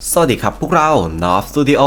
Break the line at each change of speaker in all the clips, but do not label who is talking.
สวัสดีครับพวกเรา n o f Studio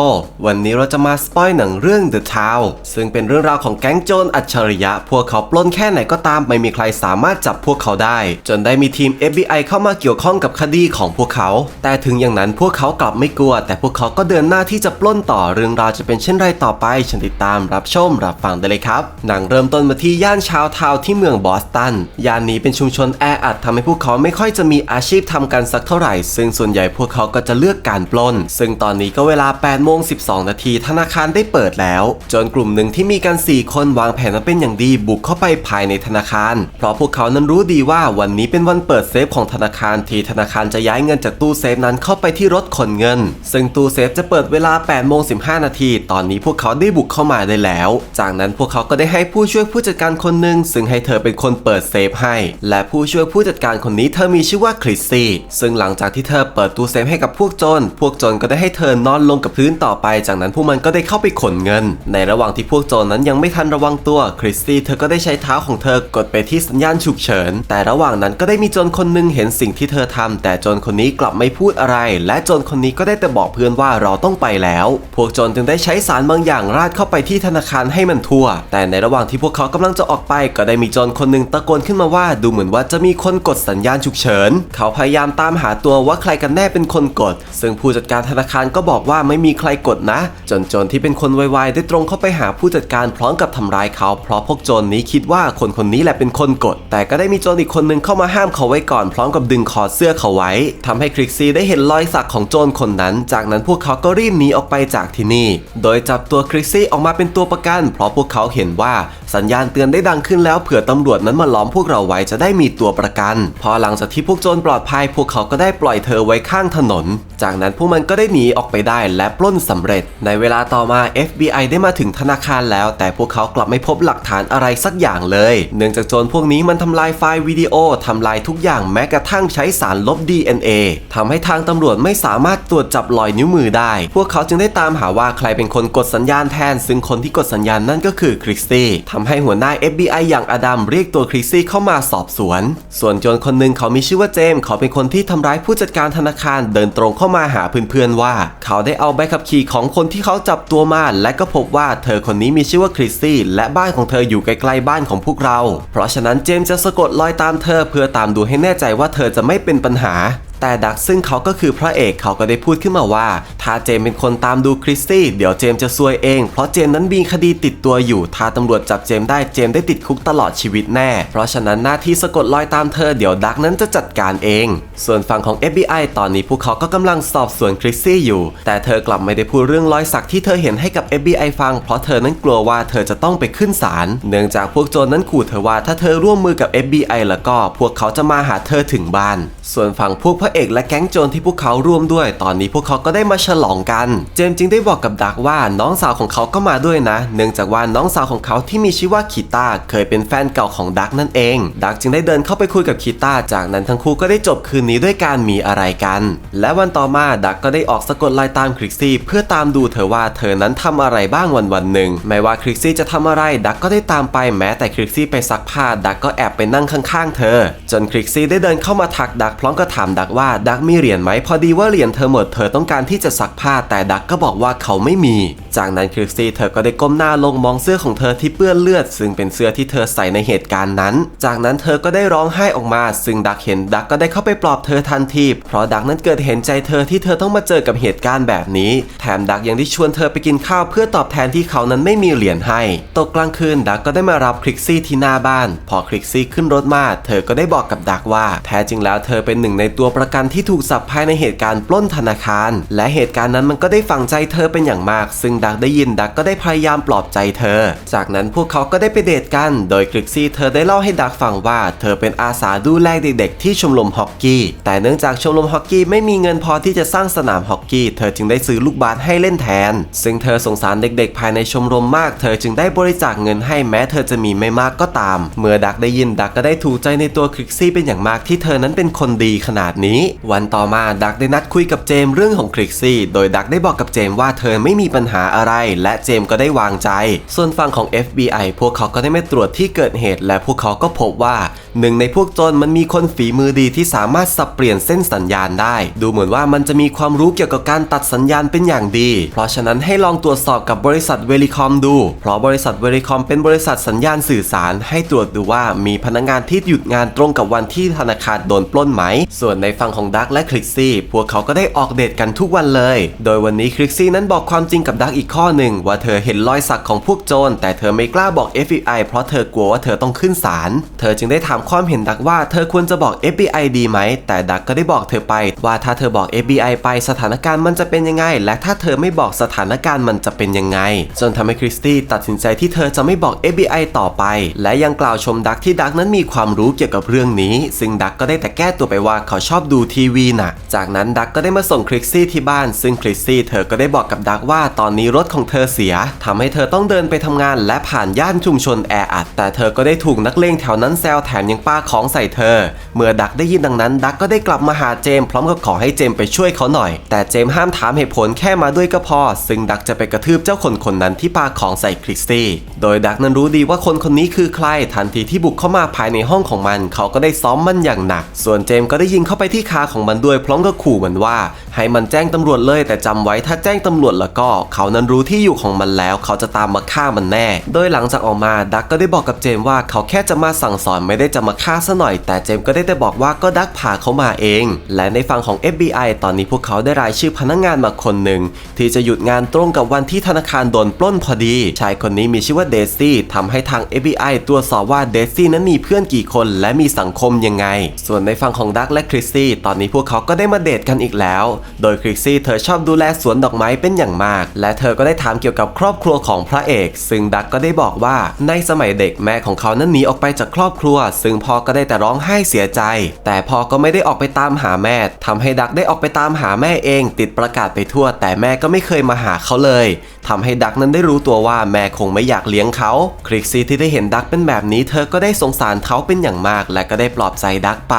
วันนี้เราจะมาสปอยหนังเรื่อง The Town ซึ่งเป็นเรื่องราวของแก๊งโจรอัจฉริยะ พวกเขาปล้นแค่ไหนก็ตามไม่มีใครสามารถจับพวกเขาได้ จนได้มีทีม FBI เข้ามาเกี่ยวข้องกับคดีของพวกเขา แต่ถึงอย่างนั้นพวกเขากลับไม่กลัว แต่พวกเขาก็เดินหน้าที่จะปล้นต่อเรื่องราวจะเป็นเช่นไรต่อไปฉันติดตามรับชมรับฟังได้เลยครับหนังเริ่มต้นมาที่ย่านชาวทาวที่เมืองบอสตันย่านนี้เป็นชุมชนแออัดทำให้พวกเขาไม่ค่อยจะมีอาชีพทำกันสักเท่าไหร่ ซึ่งส่วนใหญ่พวกเขาก็จะเลือกการปล้น ซึ่งตอนนี้ก็เวลา8โมง12 นาทีธนาคารได้เปิดแล้ว จนกลุ่มหนึ่งที่มีกัน 4 คนวางแผนมาเป็นอย่างดีบุกเข้าไปภายในธนาคาร เพราะพวกเขานั้นรู้ดีว่าวันนี้เป็นวันเปิดเซฟของธนาคารที่ธนาคารจะย้ายเงินจากตู้เซฟนั้นเข้าไปที่รถขนเงิน ซึ่งตู้เซฟจะเปิดเวลา8โมง15 นาที ตอนนี้พวกเขาได้บุกเข้ามาได้แล้ว จากนั้นพวกเขาก็ได้ให้ผู้ช่วยผู้จัดการคนหนึ่งซึ่งให้เธอเป็นคนเปิดเซฟให้ และผู้ช่วยผู้จัดการคนนี้เธอมีชื่อว่าคริสซี่ ซึ่งหลังจากที่เธอเปิดตู้เซฟให้กับพวกโจรพวกโจรก็ได้ให้เธอนอนลงกับพื้นต่อไป จากนั้นพวกมันก็ได้เข้าไปขนเงิน ในระหว่างที่พวกโจรนั้นยังไม่ทันระวังตัวคริสซี่เธอก็ได้ใช้เท้าของเธอกดไปที่สัญญาณฉุกเฉิน แต่ระหว่างนั้นก็ได้มีโจรคนหนึงเห็นสิ่งที่เธอทำแต่โจรคนนี้กลับไม่พูดอะไร และโจรคนนี้ก็ได้แต่บอกเพื่อนว่าเราต้องไปแล้ว พวกโจรจึงได้ใช้สารบางอย่างราดเข้าไปที่ธนาคารให้มันทั่ว แต่ในระหว่างที่พวกเขากำลังจะออกไป ก็ได้มีโจรคนหนึ่งตะโกนขึ้นมาว่าดูเหมือนว่าจะมีคนกดสัญญาณฉุกเฉิน เขาพยายามตามหาตัวว่าใครกันแน่เป็นคนกด ซึ่งผู้จัดการธนาคารก็บอกว่าไม่มีใครกดนะ จนโจรที่เป็นคนไวๆได้ตรงเข้าไปหาผู้จัดการพร้อมกับทำร้ายเขา เพราะพวกโจรนี้คิดว่าคนคนนี้แหละเป็นคนกด แต่ก็ได้มีโจรอีกคนหนึ่งเข้ามาห้ามเขาไว้ก่อนพร้อมกับดึงคอเสื้อเขาไว้ทำให้คริกซี่ได้เห็นรอยสักของโจรคนนั้น จากนั้นพวกเขาก็รีบหนีออกไปจากที่นี่ โดยจับตัวคริกซี่ออกมาเป็นตัวประกัน เพราะพวกเขาเห็นว่าสัญญาณเตือนได้ดังขึ้นแล้วเผื่อตำรวจนั้นมาล้อมพวกเราไว้จะได้มีตัวประกัน พอหลังจากที่พวกโจรปลอดภัย พวกเขาก็ได้ปล่อยเธอไว้ข้างถนน จากนั้นพวกมันก็ได้หนีออกไปได้และปล้นสำเร็จ ในเวลาต่อมา FBI ได้มาถึงธนาคารแล้ว แต่พวกเขากลับไม่พบหลักฐานอะไรสักอย่างเลย เนื่องจากโจรพวกนี้มันทำลายไฟล์วิดีโอทำลายทุกอย่างแม้กระทั่งใช้สารลบ DNA ทำให้ทางตำรวจไม่สามารถตรวจจับรอยนิ้วมือได้ พวกเขาจึงได้ตามหาว่าใครเป็นคนกดสัญญาณแทน ซึ่งคนที่กดสัญญาณนั่นก็คือคริสตี้ทำให้หัวหน้า FBI อย่างอดัมเรียกตัวคริสซี่เข้ามาสอบสวน ส่วนโจรคนหนึ่งเขามีชื่อว่าเจมส์เขาเป็นคนที่ทำร้ายผู้จัดการธนาคารเดินตรงเข้ามาหาเพื่อนๆว่า เขาได้เอาใบขับขี่ของคนที่เขาจับตัวมา และก็พบว่าเธอคนนี้มีชื่อว่าคริสซี่และบ้านของเธออยู่ใกล้ๆบ้านของพวกเรา เพราะฉะนั้นเจมส์จะสะกดรอยตามเธอเพื่อตามดูให้แน่ใจว่าเธอจะไม่เป็นปัญหา แต่ดักซึ่งเขาก็คือพระเอกเขาก็ได้พูดขึ้นมาว่า ถ้าเจมเป็นคนตามดูคริสตี้เดี๋ยวเจมจะซวยเอง เพราะเจมนั้นมีคดีติดตัวอยู่ ถ้าตำรวจจับเจมได้เจมได้ติดคุกตลอดชีวิตแน่ เพราะฉะนั้นหน้าที่สะกดรอยตามเธอเดี๋ยวดักนั้นจะจัดการเอง ส่วนฝั่งของ FBI ตอนนี้พวกเขาก็กำลังสอบสวนคริสซี่อยู่ แต่เธอกลับไม่ได้พูดเรื่องรอยสักที่เธอเห็นให้กับ FBI ฟัง เพราะเธอนั้นกลัวว่าเธอจะต้องไปขึ้นศาลเนื่องจากพวกโจรนั้นขู่เธอว่าถ้าเธอร่วมมือกับ FBI แล้วก็ พวกเขาจะมาหาเธอถึงบ้าน ส่วนฝั่งพวกพระเอกและแก๊งโจรที่พวกเขาร่วมด้วย ตอนนี้พวกเขาก็ได้มาฉลองกัน เจมส์จึงได้บอกกับดักว่าน้องสาวของเขาก็มาด้วยนะ เนื่องจากว่าน้องสาวของเขาที่มีชื่อว่าคีตาเคยเป็นแฟนเก่าของดักนั่นเอง ดักจึงได้เดินเข้าไปคุยกับคีตาจากนั้นทั้งคู่ก็ได้จบคืนนี้ด้วยการมีอะไรกัน และวันต่อมาดักก็ได้ออกสะกดรอยตามคริกซี่เพื่อตามดูเธอว่าเธอนั้นทำอะไรบ้างวันวันหนึ่งไม่ว่าคริกซี่จะทำอะไรดักก็ได้ตามไปแม้แต่คริกซี่ไปซักผ้าดักก็แอบไปนั่งข้างๆ เธอ จนคริกซี่ได้เดินเข้ามาทักดักพร้อมกับถามดักว่าาดักมีเหรียญไหมพอดีว่าเหรียญเธอหมดเธอต้องการที่จะซักผ้าแต่ดักก็บอกว่าเขาไม่มี จากนั้นคริกซี่เธอก็ได้ก้มหน้าลงมองเสื้อของเธอที่เปื้อนเลือด ซึ่งเป็นเสื้อที่เธอใส่ในเหตุการณ์นั้น จากนั้นเธอก็ได้ร้องไห้ออกมา ซึ่งดักเห็นดักก็ได้เข้าไปปลอบเธอทันทีเพราะดักนั้นเกิดเห็นใจเธอที่เธอต้องมาเจอกับเหตุการณ์แบบนี้ แถมดักยังได้ชวนเธอไปกินข้าวเพื่อตอบแทนที่เขานั้นไม่มีเหรียญให้ ตกกลางคืนดักก็ได้มารับคริกซี่ที่หน้าบ้าน พอคริกซี่ขึ้นรถมา เธอก็ได้บอกกับดักว่า แท้จริงแล้วเธอเป็นหนึ่งในตัวประกันที่ถูกสับภายในเหตุการณ์ปล้นธนาคาร และเหตุการณ์นั้นมันก็ได้ฝังใจเธอเป็นอย่างมาก ซึ่งดักได้ยินดักก็ได้พยายามปลอบใจเธอ จากนั้นพวกเขาก็ได้ไปเดทกัน โดยคริกซี่เธอได้เล่าให้ดักฟังว่า เธอเป็นอาสาดูแลเด็กๆที่ชมรมฮอกกี้ แต่เนื่องจากชมรมฮอกกี้ไม่มีเงินพอที่จะสร้างสนามฮอกกี้ เธอจึงได้ซื้อลูกบาสให้เล่นแทน ซึ่งเธอสงสารเด็กๆ ภายในชมรมมาก เธอจึงได้บริจาคเงินให้แม้เธอจะมีไม่มากก็ตาม เมื่อดักได้ยินดักก็ได้ถูกใจในตัวคริกซี่เป็นอย่างมากที่เธอนั้นเป็นคนดีขนาดนี้วันต่อมาดักได้นัดคุยกับเจมส์เรื่องของคลิกซี่ โดยดักได้บอกกับเจมส์ว่าเธอไม่มีปัญหาอะไร และเจมส์ก็ได้วางใจ ส่วนฝั่งของ FBI พวกเขาก็ได้มาตรวจที่เกิดเหตุ และพวกเขาก็พบว่าหนึ่งในพวกโจรมันมีคนฝีมือดีที่สามารถสับเปลี่ยนเส้นสัญญาณได้ ดูเหมือนว่ามันจะมีความรู้เกี่ยวกับการตัดสัญญาณเป็นอย่างดี เพราะฉะนั้นให้ลองตรวจสอบกับบริษัทเวลิคอมดู เพราะบริษัทเวลิคอมเป็นบริษัทสัญญาณสื่อสาร ให้ตรวจดูว่ามีพนักงานที่หยุดงานตรงกับวันที่ธนาคารโดนปล้นไหม ส่วนในฝั่งของดักและคลิกซี่พวกเขาก็ได้ออกเดทกันทุกวันเลย โดยวันนี้คลิกซี่นั้นบอกความจริงกับดักอีกข้อหนึ่งว่าเธอเห็นรอยสักของพวกโจรแต่เธอไม่กล้าบอก FBI เพราะเธอกลัวว่าเธอต้องขึ้นศาลเธอจึงได้ถามความเห็นดักว่าเธอควรจะบอก FBI ดีไหม แต่ดักก็ได้บอกเธอไป ว่าถ้าเธอบอก FBI ไปสถานการณ์มันจะเป็นยังไง และถ้าเธอไม่บอกสถานการณ์มันจะเป็นยังไง จนทำให้คริสตี้ตัดสินใจที่เธอจะไม่บอก FBI ต่อไป และยังกล่าวชมดักที่ดักนั้นมีความรู้เกี่ยวกับเรื่องนี้ ซึ่งดักก็ได้แต่แก้ตัวไปว่าเขาชอบดูทีวีน่ะ จากนั้นดักก็ได้มาส่งคริสซี่ที่บ้าน ซึ่งคริสซี่เธอก็ได้บอกกับดักว่าตอนนี้รถของเธอเสียทำให้เธอต้องเดินไปทำงาน และผ่านย่านชุมชนแออัดแต่เธอก็ได้ถูกนักเลงแถวนั้นแซวแถมยังป้าของใส่เธอ เมื่อดักได้ยินดังนั้น ดักก็ได้กลับมาหาเจมพร้อมกับขอให้เจมไปช่วยเขาหน่อย แต่เจมห้ามถามเหตุผลแค่มาด้วยก็พอ ซึ่งดักจะไปกระทืบเจ้าคนคนนั้นที่ปาของใส่คริสตี้ โดยดักนั้นรู้ดีว่าคนคนนี้คือใครทันทีที่บุกเข้ามาภายในห้องของมัน เขาก็ได้ซ้อมมันอย่างหนัก ส่วนเจมก็ได้ยิงเข้าไปที่ขาของมันด้วยพร้อมกับขู่มันว่า ให้มันแจ้งตำรวจเลย แต่จำไว้ถ้าแจ้งตำรวจแล้วก็ เขานั้นรู้ที่อยู่ของมันแล้ว เขาจะตามมาฆ่ามันแน่ โดยหลังจากออกมาดักก็ได้บอกกับเจมว่าเขาแค่จะมาสั่งสอนไม่ได้จะมาฆ่าซะหน่อย แต่เจมก็ได้แต่บอกว่าก็ดักพาเขามาเอง และในฝั่งของ FBI ตอนนี้พวกเขาได้รายชื่อพนักงานมาคนหนึ่ง ที่จะหยุดงานตรงกับวันที่ธนาคารโดนปล้นพอดี ชายคนนี้มีชื่อว่าเดซี่ทำให้ทาง FBI ตรวจสอบว่าเดซี่นั้นมีเพื่อนกี่คน และมีสังคมยังไง ส่วนในฝั่งของดักและคริสซี่ตอนนี้พวกเขาก็ได้มาเดทกันอีกแล้ว โดยคริสซี่เธอชอบดูแลสวนดอกไม้เป็นอย่างมาก และเธอก็ได้ถามเกี่ยวกับครอบครัวของพระเอก ซึ่งดักก็ได้บอกว่าในสมัยเด็กแม่ของเขานั้นหนีออกไปจากครอบครัวซึ่งพ่อก็ได้แต่ร้องไห้เสียใจ แต่พ่อก็ไม่ได้ออกไปตามหาแม่ทำให้ดักได้ออกไปตามหาแม่เอง ติดประกาศไปทั่ว แต่แม่ก็ไม่เคยมาหาเขาเลยทำให้ดักนั้นได้รู้ตัวว่าแม่คงไม่อยากเลี้ยงเขา คริกซี่ที่ได้เห็นดักเป็นแบบนี้ เธอก็ได้สงสารเขาเป็นอย่างมาก และก็ได้ปลอบใจดักไป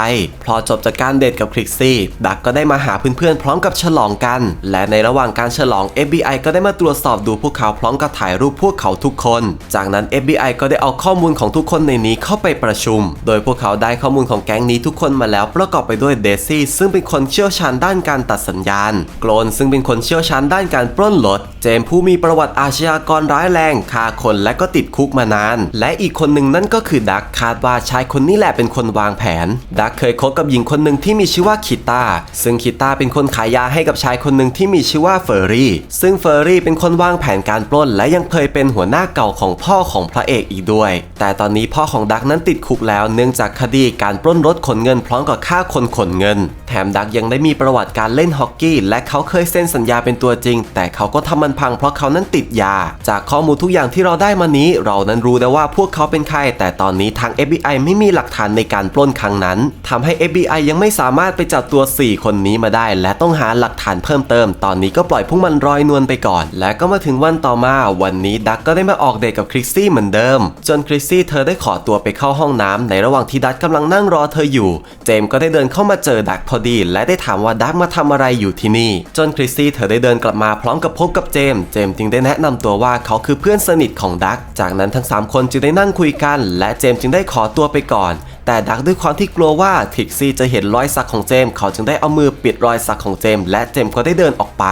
พอจบจากการเดทกับคริกซี่ ดักก็ได้มาหาเพื่อนๆพร้อมกับฉลองกัน และในระหว่างการฉลอง FBI ก็ได้มาตรวจสอบดูพวกเขาพร้อมกับถ่ายรูปพวกเขาทุกคน จากนั้น FBI ก็ได้เอาข้อมูลของทุกคนในนี้เข้าไปประชุม โดยพวกเขาได้ข้อมูลของแก๊งนี้ทุกคนมาแล้วประกอบไปด้วยเดซี่ซึ่งเป็นคนเชี่ยวชาญด้านการตัดสัญญาณ โกลนซึ่งเป็นคนเชี่ยวชาญด้านการปล้นรถ เจมผู้มีีประวัติอาชญากรร้ายแรงฆ่าคนและก็ติดคุกมานาน และอีกคนหนึ่งนั่นก็คือดักคาดว่าชายคนนี้แหละเป็นคนวางแผน ดักเคยคบกับหญิงคนหนึ่งที่มีชื่อว่าคิตาซึ่งคิตาเป็นคนขายยาให้กับชายคนหนึ่งที่มีชื่อว่าเฟอร์รี่ ซึ่งเฟอร์รี่เป็นคนวางแผนการปล้น และยังเคยเป็นหัวหน้าเก่าของพ่อของพระเอกอีกด้วย แต่ตอนนี้พ่อของดักนั้นติดคุกแล้วเนื่องจากคดีการปล้นรถขนเงินพร้อมกับฆ่าคนขนเงิน แถมดักยังได้มีประวัติการเล่นฮอกกี้ และเขาเคยเซ็นสัญญาเป็นตัวจริง แต่เขาก็ทำมันพังเพราะเขานั้นติดยา จากข้อมูลทุกอย่างที่เราได้มานี้ เรานั้นรู้แล้วว่าพวกเขาเป็นใคร แต่ตอนนี้ทาง FBI ไม่มีหลักฐานในการปล้นครั้งนั้นทำให้ FBI ยังไม่สามารถไปจับตัว 4 คนนี้มาได้ และต้องหาหลักฐานเพิ่มเติม ตอนนี้ก็ปล่อยพวกมันรอยนวลไปก่อน และก็มาถึงวันต่อมา วันนี้ดักก็ได้มาออกเดทกับคริสซี่เหมือนเดิม จนคริสซี่เธอได้ขอตัวไปเข้าห้องน้ำในระหว่างที่ดักกำลังนั่งรอเธออยู่ เจมส์ก็ได้เดินเข้ามาเจอดักพอดี และได้ถามว่าดักมาทำอะไรอยู่ที่นี่ จนคริสซี่เธอได้เดินกลับมาพร้อมกับพบกับเจมส์เจมส์จึงได้แนะนำตัวว่าเขาคือเพื่อนสนิทของดัก จากนั้นทั้ง 3 คนจึงได้นั่งคุยกัน และเจมส์จึงได้ขอตัวไปก่อน แต่ดักด้วยความที่กลัวว่าทิกซี่จะเห็นรอยสักของเจมส์เขาจึงได้เอามือปิดรอยสักของเจมส์และเจมส์ก็ได้เดินออกไป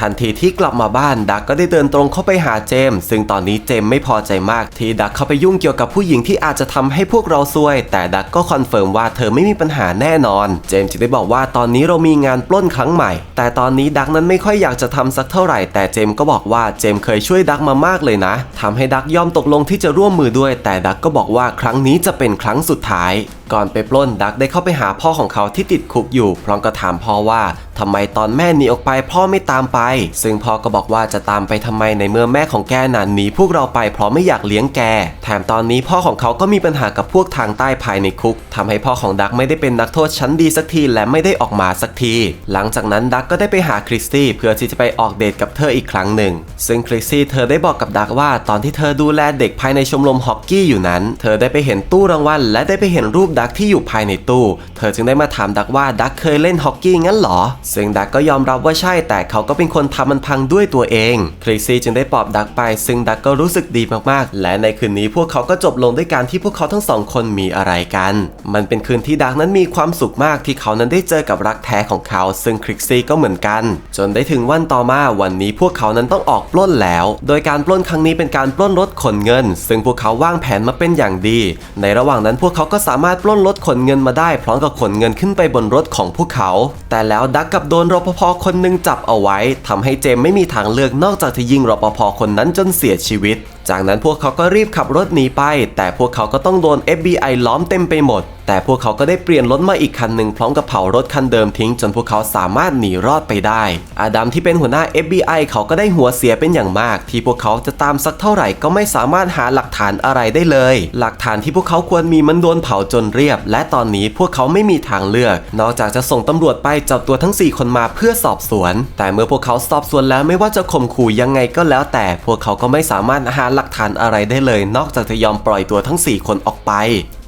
ทันทีที่กลับมาบ้านดักก็ได้เดินตรงเข้าไปหาเจม ซึ่งตอนนี้เจมไม่พอใจมากที่ดักเข้าไปยุ่งเกี่ยวกับผู้หญิงที่อาจจะทำให้พวกเราซวย แต่ดักก็คอนเฟิร์มว่าเธอไม่มีปัญหาแน่นอน เจมจึงได้บอกว่าตอนนี้เรามีงานปล้นครั้งใหม่ แต่ตอนนี้ดักนั้นไม่ค่อยอยากจะทำสักเท่าไหร่ แต่เจมก็บอกว่าเจมเคยช่วยดักมามากเลยนะทำให้ดักยอมตกลงที่จะร่วมมือด้วย แต่ดักก็บอกว่าครั้งนี้จะเป็นครั้งสุดท้าย ก่อนไปปล้นดักได้เข้าไปหาพ่อของเขาที่ติดคุกอยู่พร้อมกับถามพ่อว่า ทำไมตอนแม่หนีออกไปพ่อไม่ตามไป ซึ่งพ่อก็บอกว่าจะตามไปทำไมในเมื่อแม่ของแกน่ะหนีพวกเราไปเพราะไม่อยากเลี้ยงแก แถมตอนนี้พ่อของเขาก็มีปัญหากับพวกทางใต้ภายในคุกทำให้พ่อของดักไม่ได้เป็นนักโทษชั้นดีสักทีและไม่ได้ออกมาสักที หลังจากนั้นดักก็ได้ไปหาคริสตี้เพื่อที่จะไปออกเดทกับเธออีกครั้งหนึ่ง ซึ่งคริสตี้เธอได้บอกกับดักว่าตอนที่เธอดูแลเด็กภายในชมรมฮอกกี้อยู่นั้น เธอได้ไปเห็นตู้รางวัลและได้ไปเห็นรูปดักที่อยู่ภายในตู้ เธอจึงได้มาถามดักว่าดักเคยเล่นฮอกกี้งั้นหรอซึ่งดักก็ยอมรับว่าใช่แต่เขาก็เป็นคนทำมันพังด้วยตัวเองคริสซี่จึงได้ปลอบดักไป ซึ่งดักก็รู้สึกดีมากๆ และในคืนนี้พวกเขาก็จบลงด้วยการที่พวกเขาทั้งสองคนมีอะไรกัน มันเป็นคืนที่ดักนั้นมีความสุขมากที่เขานั้นได้เจอกับรักแท้ของเขา ซึ่งคริสซี่ก็เหมือนกัน จนได้ถึงวันต่อมาวันนี้พวกเขานั้นต้องออกปล้นแล้ว โดยการปล้นครั้งนี้เป็นการปล้นรถขนเงิน ซึ่งพวกเขาวางแผนมาเป็นอย่างดี ในระหว่างนั้นพวกเขาก็สามารถปล้นรถขนเงินมาได้พร้อมกับขนเงินขึ้นไปบนรถของพวกเขา แต่แล้วดักกับโดนรปภคนหนึ่งจับเอาไว้ทำให้เจมไม่มีทางเลือกนอกจากจะยิงรปภคนนั้นจนเสียชีวิต จากนั้นพวกเขาก็รีบขับรถหนีไป แต่พวกเขาก็ต้องโดน FBI ล้อมเต็มไปหมด แต่พวกเขาก็ได้เปลี่ยนรถมาอีกคันหนึ่งพร้อมกับเผารถคันเดิมทิ้งจนพวกเขาสามารถหนีรอดไปได้ อาดัมที่เป็นหัวหน้า FBI เขาก็ได้หัวเสียเป็นอย่างมาก ที่พวกเขาจะตามสักเท่าไหร่ก็ไม่สามารถหาหลักฐานอะไรได้เลย หลักฐานที่พวกเขาควรมีมันโดนเผาจนเรียบ และตอนนี้พวกเขาไม่มีทางเลือก นอกจากจะส่งตำรวจไปจับตัวทั้ง 4 คนมาเพื่อสอบสวน แต่เมื่อพวกเขาสอบสวนแล้วไม่ว่าจะข่มขู่ยังไงก็แล้ว แต่พวกเขาก็ไม่สามารถหาหลักฐานอะไรได้เลย นอกจากจะยอมปล่อยตัวทั้ง 4 คนออกไป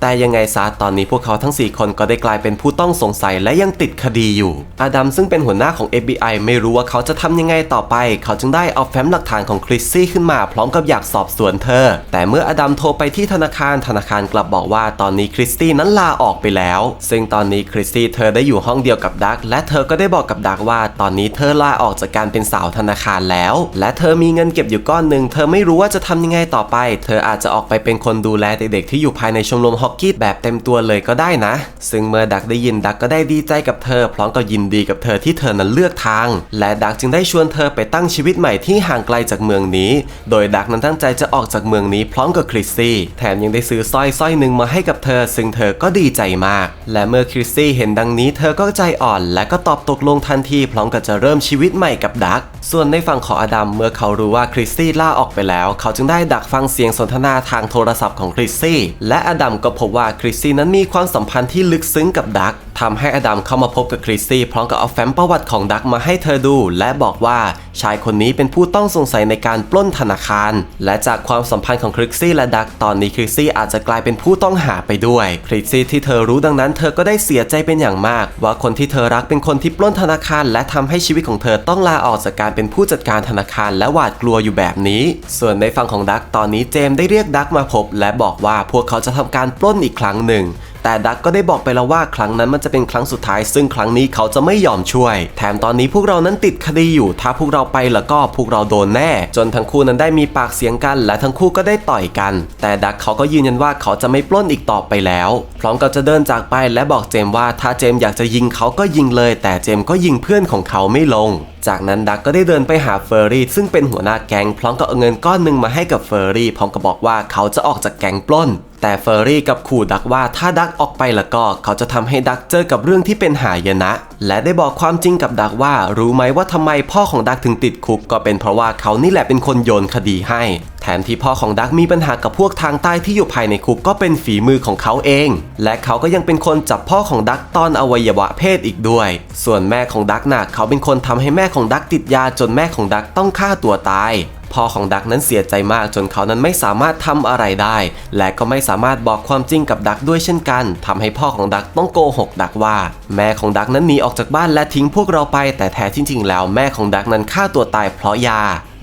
แต่ยังไงซะตอนนี้พวกเขาทั้ง 4 คนก็ได้กลายเป็นผู้ต้องสงสัยและยังติดคดีอยู่อาดัมซึ่งเป็นหัวหน้าของ FBI ไม่รู้ว่าเขาจะทำยังไงต่อไป เขาจึงได้เอาแฟ้มหลักฐานของคริสซี่ขึ้นมาพร้อมกับอยากสอบสวนเธอ แต่เมื่ออาดัมโทรไปที่ธนาคารธนาคารกลับบอกว่าตอนนี้คริสตี้นั้นลาออกไปแล้ว ซึ่งตอนนี้คริสตี้เธอได้อยู่ห้องเดียวกับดักและเธอก็ได้บอกกับดักว่า ตอนนี้เธอลาออกจากการเป็นสาวธนาคารแล้ว และเธอมีเงินเก็บอยู่ก้อนหนึ่งเธอไม่รู้ว่าจะทำยังไงต่อไป เธออาจจะออกไปเป็นคนดูแลเด็กๆที่อยู่ภายในชมรมฮอกกี้แบบเต็มตัวเลยก็ได้นะ ซึ่งเมื่อดักได้ยินดักก็ได้ดีใจกับเธอ พร้อมกับยินดีกับเธอที่เธอนั้นเลือกทาง และดักจึงได้ชวนเธอไปตั้งชีวิตใหม่ที่ห่างไกลจากเมืองนี้ โดยดักนั้นตั้งใจจะออกจากเมืองนี้พร้อมกับคริสซี่แถมยังได้ซื้อสร้อยสร้อยหนึ่งมาให้กับเธอ ซึ่งเธอก็ดีใจมาก และเมื่อคริสซี่เห็นดังนี้เธอก็ใจอ่อน และก็ตอบตกลงทันทีพร้อมกับจะเริ่มชีวิตใหม่กับดัก ส่วนในฝั่งของอดัมเมื่อเขารู้ว่าคริสซี่ล่าออกไปแล้ว เขาจึงได้ดักฟังเสียงสนทนาทางโทรศัพท์ของคริสซี่และอดัมก็พบว่าคริสซี่นั้นมีความสัมพันธ์ที่ลึกซึ้งกับดักทำให้อดัมเข้ามาพบกับคริสซี่พร้อมกับเอาแฟ้มประวัติของดักมาให้เธอดู และบอกว่าชายคนนี้เป็นผู้ต้องสงสัยในการปล้นธนาคาร และจากความสัมพันธ์ของคริสซี่และดักตอนนี้คริสซี่อาจจะกลายเป็นผู้ต้องหาไปด้วยคริสซี่ที่เธอรู้ดังนั้น เธอก็ได้เสียใจเป็นอย่างมาก ว่าคนที่เธอรักเป็นคนที่ปล้นธนาคาร และทำให้ชีวิตของเธอต้องลาออกจากการเป็นผู้จัดการธนาคาร และหวาดกลัวอยู่แบบนี้ ส่วนในฝั่งของดักตอนนี้เจมส์ได้เรียกดักมาพบ และบอกว่าพวกเขาจะทำการปล้น้นอีกครั้งหนึ่ง แต่ดักก็ได้บอกไปแล้วว่าครั้งนั้นมันจะเป็นครั้งสุดท้าย ซึ่งครั้งนี้เขาจะไม่ยอมช่วย แถมตอนนี้พวกเรานั้นติดคดีอยู่ ถ้าพวกเราไปแล้วก็พวกเราโดนแน่ จนทั้งคู่นั้นได้มีปากเสียงกัน และทั้งคู่ก็ได้ต่อยกัน แต่ดักเขาก็ยืนยันว่าเขาจะไม่ปล้นอีกต่อไปแล้ว พร้อมกับจะเดินจากไปและบอกเจมว่าถ้าเจมอยากจะยิงเขาก็ยิงเลย แต่เจมก็ยิงเพื่อนของเขาไม่ลงจากนั้นดักก็ได้เดินไปหาเฟอร์รี่ซึ่งเป็นหัวหน้าแก๊งพร้อมกับเอาเงินก้อนหนึ่งมาให้กับเฟอร์รี่พร้อมกับบอกว่าเขาจะออกจากแก๊งปล้น แต่เฟอร์รี่กับขู่ดักว่าถ้าดักออกไปล้วก็เขาจะทำให้ดักเจอกับเรื่องที่เป็นหายนะ และได้บอกความจริงกับดักว่า รู้ไหมว่าทำไมพ่อของดักถึงติดคุก ก็เป็นเพราะว่าเขานี่แหละเป็นคนโยนคดีให้ แถมที่พ่อของดักมีปัญหากับพวกทางใต้ที่อยู่ภายในคุกก็เป็นฝีมือของเขาเอง และเขาก็ยังเป็นคนจับพ่อของดักตอนอวัยวะเพศอีกด้วย ส่วนแม่ของดักน่ะเขาเป็นคนทำให้แม่ของดักติดยาจนแม่ของดักต้องฆ่าตัวตาย พ่อของดักนั้นเสียใจมากจนเขานั้นไม่สามารถทำอะไรได้ และก็ไม่สามารถบอกความจริงกับดักด้วยเช่นกันทำให้พ่อของดักต้องโกหกดักว่า แม่ของดักนั้นหนีออกจากบ้านและทิ้งพวกเราไป แต่แท้จริงแล้วแม่ของดักนั้นฆ่าตัวตายเพราะยา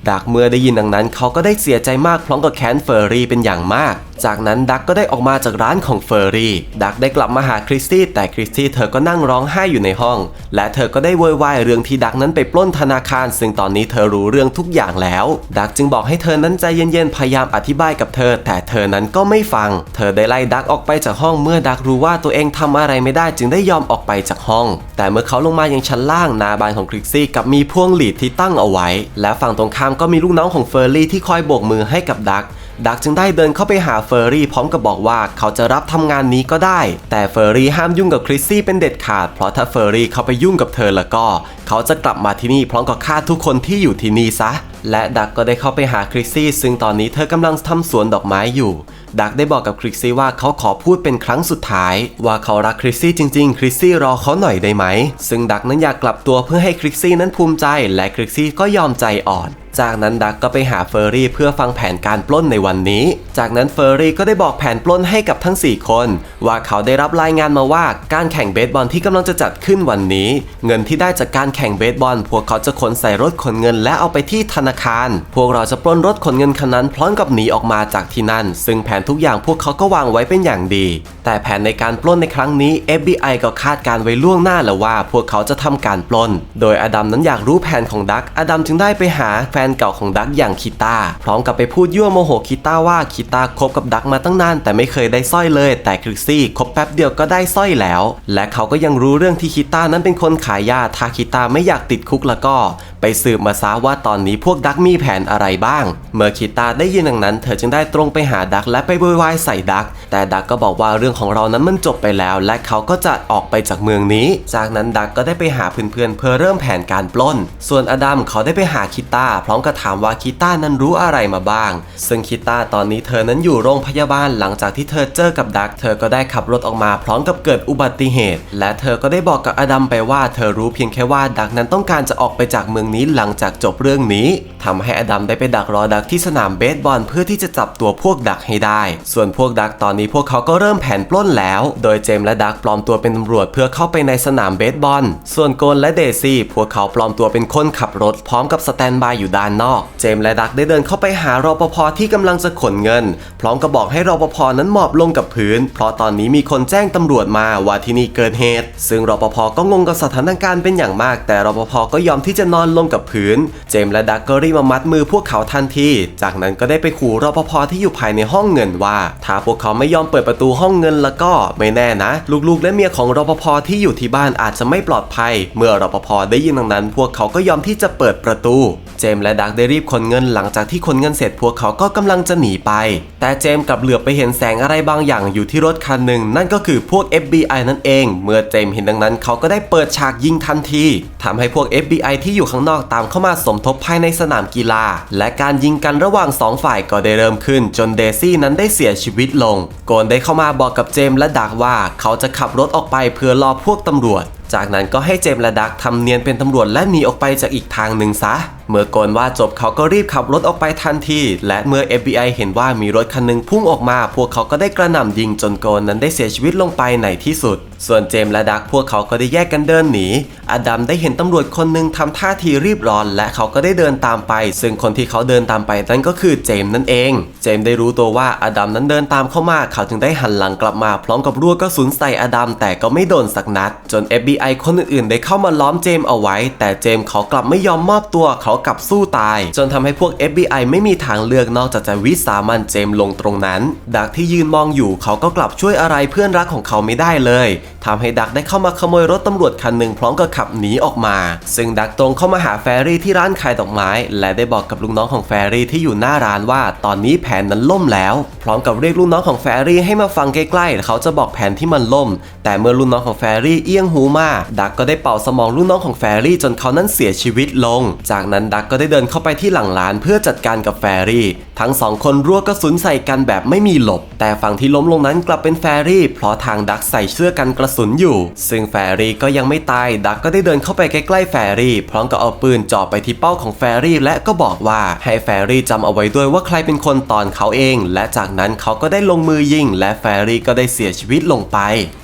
ดักเมื่อได้ยินดังนั้นเขาก็ได้เสียใจมากพร้อมกับแค้นเฟอร์รี่เป็นอย่างมาก จากนั้นดักก็ได้ออกมาจากร้านของเฟอร์รี่ ดักได้กลับมาหาคริสตี้แต่คริสตี้เธอก็นั่งร้องไห้อยู่ในห้อง และเธอก็ได้โวยวายเรื่องที่ดักนั้นไปปล้นธนาคาร ซึ่งตอนนี้เธอรู้เรื่องทุกอย่างแล้ว ดักจึงบอกให้เธอนั้นใจเย็นๆพยายามอธิบายกับเธอ แต่เธอนั้นก็ไม่ฟัง เธอได้ไล่ดักออกไปจากห้องเมื่อดักรู้ว่าตัวเองทำอะไรไม่ได้จึงได้ยอมออกไปจากห้อง แต่เมื่อเขาลงมายังชั้นล่างนาบานของคริสซี่กับมีพวงหลีดที่ตั้งเอาไว้ และฝั่งตรงข้ามก็มีลูกน้องของเฟอร์รี่ที่คอยโบกมือให้กับดัก ดักจึงได้เดินเข้าไปหาเฟอร์รี่พร้อมกับบอกว่าเขาจะรับทำงานนี้ก็ได้ แต่เฟอร์รี่ห้ามยุ่งกับคริสซี่เป็นเด็ดขาด เพราะถ้าเฟอร์รี่เข้าไปยุ่งกับเธอแล้วก็ เขาจะกลับมาที่นี่พร้อมกับฆ่าทุกคนที่อยู่ที่นี่ซะ และดักก็ได้เข้าไปหาคริสซี่ซึ่งตอนนี้เธอกำลังทำสวนดอกไม้อยู่ดักได้บอกกับคริสซี่ว่าเขาขอพูดเป็นครั้งสุดท้าย ว่าเขารักคริสซี่จริงๆ คริสซี่รอเขาหน่อยได้ไหม ซึ่งดักนั้นอยากกลับตัวเพื่อให้คริสซี่นั้นภูมิใจ และคริสซี่ก็ยอมใจอ่อน จากนั้นดักก็ไปหาเฟอร์รี่เพื่อฟังแผนการปล้นในวันนี้ จากนั้นเฟอร์รี่ก็ได้บอกแผนปล้นให้กับทั้ง 4 คน ว่าเขาได้รับรายงานมาว่าการแข่งเบสบอลที่กำลังจะจัดขึ้นวันนี้ เงินที่ได้จากการแข่งเบสบอล พวกเขาจะขนใส่รถขนเงินและเอาไปที่ธนาคาร พวกเราจะปล้นรถขนเงินคันนั้นพร้อมกับหนีออกมาจากที่นั่น ซึ่งแผนทุกอย่างพวกเขาก็วางไว้เป็นอย่างดี แต่แผนในการปล้นในครั้งนี้ FBI ก็คาดการไว้ล่วงหน้าแล้วว่า พวกเขาจะทำการปล้น โดยอดัมนั้นอยากรู้แผนของดักอดัมจึงได้ไปหาแฟนเก่าของดักอย่างคิต้าพร้อมกับไปพูดยั่วโมโหคิต้าว่าคิต้าคบกับดักมาตั้งนานแต่ไม่เคยได้สร้อยเลย แต่คริสซี่คบแป๊บเดียวก็ได้สร้อยแล้ว และเขาก็ยังรู้เรื่องที่คิต้านั้นเป็นคนขายยาถ้าคิต้าไม่อยากติดคุกแล้วก็ ไปสืบมาซะว่าตอนนี้พวกดักมีแผนอะไรบ้าง เมื่อคิต้าได้ยินดังนั้น เธอจึงได้ตรงไปหาดักและไปโวยวายใส่ดัก แต่ดักก็บอกว่าเรื่องของเรานั้นมันจบไปแล้ว และเขาก็จะออกไปจากเมืองนี้ จากนั้นดักก็ได้ไปหาเพื่อนๆเพื่อเริ่มแผนการปล้น ส่วนอดัมเขาได้ไปหาคิต้าพร้้อมกับถามว่าคิต้านั้นรู้อะไรมาบ้าง ซึ่งคิต้าตอนนี้เธอนั้นอยู่โรงพยาบาลหลังจากที่เธอเจอกับดักเธอก็ได้ขับรถออกมาพร้อมกับเกิดอุบัติเหตุ และเธอก็ได้บอกกับอดัมไปว่าเธอรู้เพียงแค่ว่าดักนั้นต้องการจะออกไปจากเมืองนี้หลังจากจบเรื่องนี้ทำให้อดัมได้ไปดักรอดักที่สนามเบสบอลเพื่อที่จะจับตัวพวกดักให้ได้ ส่วนพวกดักตอนนี้พวกเขาก็เริ่มแผนปล้นแล้ว โดยเจมและดักปลอมตัวเป็นตำรวจเพื่อเข้าไปในสนามเบสบอล ส่วนโกนและเดซี่พวกเขาปลอมตัวเป็นคนขับรถพร้อมกับสแตนบายอยู่ด้านนอก เจมส์และดักได้เดินเข้าไปหารปภที่กำลังจะขนเงิน พร้อมกับบอกให้รปภนั้นหมอบลงกับพื้น เพราะตอนนี้มีคนแจ้งตำรวจมาว่าที่นี่เกิดเหตุ ซึ่งรปภก็งงกับสถานการณ์เป็นอย่างมาก แต่รปภก็ยอมที่จะนอนลงกับพื้น เจมส์และดักก็รีบมามัดมือพวกเขาทันที จากนั้นก็ได้ไปขู่รปภที่อยู่ภายในห้องเงินว่า ถ้าพวกเขาไม่ยอมเปิดประตูห้องเงินแล้วก็ไม่แน่นะ ลูกๆ และเมียของรปภที่อยู่ที่บ้านอาจจะไม่ปลอดภัย เมื่อรปภได้ยินดังนั้น พวกเขาก็ยอมที่จะเปิดประตู เจมและดักได้รีบขนเงินหลังจากที่ขนเงินเสร็จพวกเขาก็กำลังจะหนีไป แต่เจมส์กลับเหลือบไปเห็นแสงอะไรบางอย่างอยู่ที่รถคันหนึ่งนั่นก็คือพวก FBI นั่นเอง เมื่อเจมส์เห็นดังนั้น เขาก็ได้เปิดฉากยิงทันทีทำให้พวก FBI ที่อยู่ข้างนอกตามเข้ามาสมทบภายในสนามกีฬา และการยิงกันระหว่างสองฝ่ายก็ได้เริ่มขึ้น จนเดซี่นั้นได้เสียชีวิตลงโกนได้เข้ามาบอกกับเจมส์และดักว่าเขาจะขับรถออกไปเพื่อรอพวกตำรวจ จากนั้นก็ให้เจมส์และดักทำเนียนเป็นตำรวจและหนีออกไปจากอีกทางหนึ่งซะ เมื่อโกนว่าจบเขาก็รีบขับรถออกไปทันที และเมื่อ FBI เห็นว่ามีรถคันหนึ่งพุ่งออกมา พวกเขาก็ได้กระหน่ำยิงจนโกนนั้นได้เสียชีวิตลงไปในที่สุด ส่วนเจมส์และดักพวกเขาก็ได้แยกกันเดินหนี อดัมได้เห็นตำรวจคนหนึ่งทำท่าทีรีบร้อน และเขาก็ได้เดินตามไป ซึ่งคนที่เขาเดินตามไปนั่นก็คือเจมส์นั่นเอง เจมส์ได้รู้ตัวว่าอดัมนั้นเดินตามเข้ามาเขาจึงได้หันหลังกลับมา พร้อมกับรั่วกระสุนใส่อดัมแต่ก็ไม่โดนสักนัด จน FBI คนอื่นๆ ได้เข้ามาล้อมเจมส์เอาไว้ แต่เจมส์เขากลับไม่ยอมมอบตัวเขากลับสู้ตาย จนทำให้พวก FBI ไม่มีทางเลือกนอกจากจะวิสามันเจมลงตรงนั้น ดักที่ยืนมองอยู่เขาก็กลับช่วยอะไรเพื่อนรักของเขาไม่ได้เลยทำให้ดักได้เข้ามาขโมยรถตำรวจคันหนึ่งพร้อมกับขับหนีออกมา ซึ่งดักตรงเข้ามาหาแฟรี่ที่ร้านขายดอกไม้ และได้บอกกับลูกน้องของแฟรี่ที่อยู่หน้าร้านว่า ตอนนี้แผนนั้นล่มแล้ว พร้อมกับเรียกลูกน้องของแฟรี่ให้มาฟังใกล้ๆเขาจะบอกแผนที่มันล่ม แต่เมื่อลูกน้องของแฟรี่เอี้ยงหูมา ดักก็ได้เป่าสมองลูกน้องของแฟรี่จนเขานั้นเสียชีวิตลง จากนั้นดักก็ได้เดินเข้าไปที่หลังร้านเพื่อจัดการกับแฟรี่ ทั้งสองคนรั่วกระสุนใส่กันแบบไม่มีหลบ แต่ฝั่งที่ล้มลงนั้นกลับเป็นแฟรี่ เพราะทางดักใส่เสื้อกันกระสุนอยู่ ซึ่งแฟรี่ก็ยังไม่ตายดักก็ได้เดินเข้าไปใกล้ๆแฟรี่พร้อมกับเอาปืนจ่อไปที่เป้าของแฟรี่และก็บอกว่าให้แฟรี่จำเอาไว้ด้วยว่าใครเป็นคนตอนเขาเอง และจากนั้นเขาก็ได้ลงมือยิงและแฟรี่ก็ได้เสียชีวิตลงไป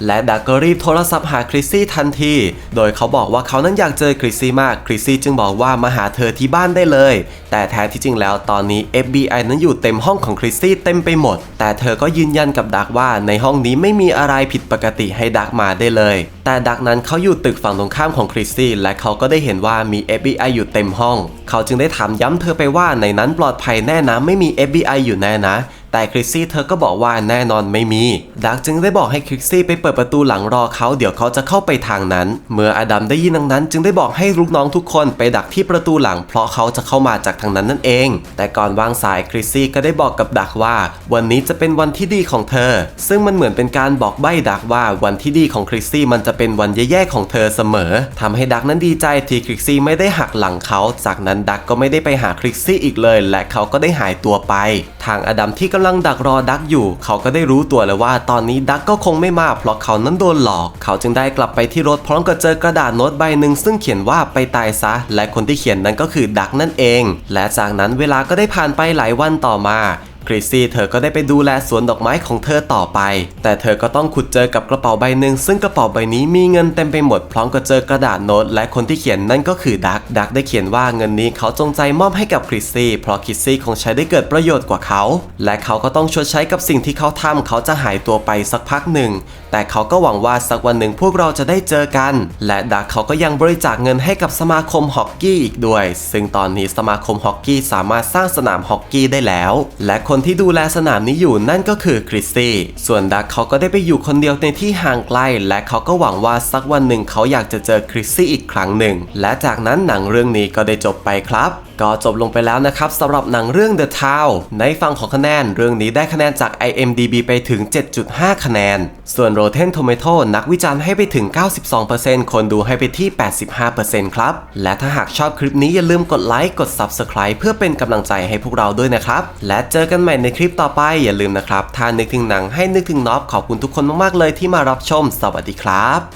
และดักก็รีบโทรศัพท์หาคริสซี่ทันที โดยเขาบอกว่าเขานั้นอยากเจอคริสซี่มากคริสซี่จึงบอกว่ามาหาเธอที่บ้านได้เลย แต่แท้ที่จริงแล้วตอนนี้ FBI นั้นอยู่เต็มห้องของคริสซี่เต็มไปหมด แต่เธอก็ยืนยันกับดักว่าในห้องนี้ไม่มีอะไรผิดปกติให้ดักมาได้เลย แต่ดักนั้นเขาอยู่ตึกฝั่งตรงข้ามของคริสซี่และเขาก็ได้เห็นว่ามี FBI อยู่เต็มห้อง เขาจึงได้ถามย้ำเธอไปว่าในนั้นปลอดภัยแน่นะไม่มี FBI อยู่แน่นะ แต่คริสซี่เธอก็บอกว่าแน่นอนไม่มี ดักจึงได้บอกให้คริสซี่ไปเปิดประตูหลังรอเขาเดี๋ยวเขาจะเข้าไปทางนั้น เมื่ออดัมได้ยินดังนั้น จึงได้บอกให้ลูกน้องทุกคนไปดักที่ประตูหลัง เพราะเขาจะเข้ามาจากทางนั้นนั่นเอง แต่ก่อนวางสายคริสซี่ก็ได้บอกกับดักว่า วันนี้จะเป็นวันที่ดีของเธอ ซึ่งมันเหมือนเป็นการบอกใบ้ดักว่าวันที่ดีของคริสซี่มันจะเป็นวันแย่ๆของเธอเสมอทำให้ดักนั้นดีใจที่คริสซี่ไม่ได้หักหลังเขา จากนั้นดักก็ไม่ได้ไปหาคริสซี่อีกเลย และเขาก็ได้หายตัวไป ทางอดัมที่กำลังดักรอดักอยู่ เขาก็ได้รู้ตัวแล้วว่าตอนนี้ดักก็คงไม่มาเพราะเขานั้นโดนหลอก เขาจึงได้กลับไปที่รถพร้อมกับเจอกระดาษโน้ตใบหนึ่งซึ่งเขียนว่าไปตายซะ และคนที่เขียนนั้นก็คือดักนั่นเอง และจากนั้นเวลาก็ได้ผ่านไปหลายวันต่อมา คริสซี่เธอก็ได้ไปดูแลสวนดอกไม้ของเธอต่อไป แต่เธอก็ต้องขุดเจอกับกระเป๋าใบหนึ่งซึ่งกระเป๋าใบนี้มีเงินเต็มไปหมดพร้อมกับเจอกระดาษโน้ตและคนที่เขียนนั่นก็คือดักดักได้เขียนว่าเงินนี้เขาจงใจมอบให้กับคริสซี่เพราะคริสซี่คงใช้ได้เกิดประโยชน์กว่าเขา และเขาก็ต้องชดใช้กับสิ่งที่เขาทำเขาจะหายตัวไปสักพักหนึ่ง แต่เขาก็หวังว่าสักวันหนึ่งพวกเราจะได้เจอกัน และดักเขาก็ยังบริจาคเงินให้กับสมาคมฮอกกี้อีกด้วย ซึ่งตอนนี้สมาคมฮอกกี้สามารถสร้างสนามฮอกกี้ได้แล้ว และคนที่ดูแลสนามนี้อยู่นั่นก็คือคริสซี่ ส่วนดักเขาก็ได้ไปอยู่คนเดียวในที่ห่างไกล และเขาก็หวังว่าสักวันหนึ่งเขาอยากจะเจอคริสซี่อีกครั้งหนึ่ง และจากนั้นหนังเรื่องนี้ก็ได้จบไปครับ ก็จบลงไปแล้วนะครับสำหรับหนังเรื่อง The Town ในฝั่งของคะแนน เรื่องนี้ได้คะแนนจาก IMDB ไปถึง 7.5 คะแนน ส่วน Rotten Tomato นักวิจารณ์ให้ไปถึง 92%คนดูให้ไปที่ 85%ครับ และถ้าหากชอบคลิปนี้อย่าลืมกดไลค์กด Subscribe เพื่อเป็นกำลังใจให้พวกเราด้วยนะครับ และเจอกันใหม่ในคลิปต่อไปอย่าลืมนะครับถ้านึกถึงหนังให้นึกถึงน็อบขอบคุณทุกคนมากๆเลยที่มารับชม สวัสดีครับ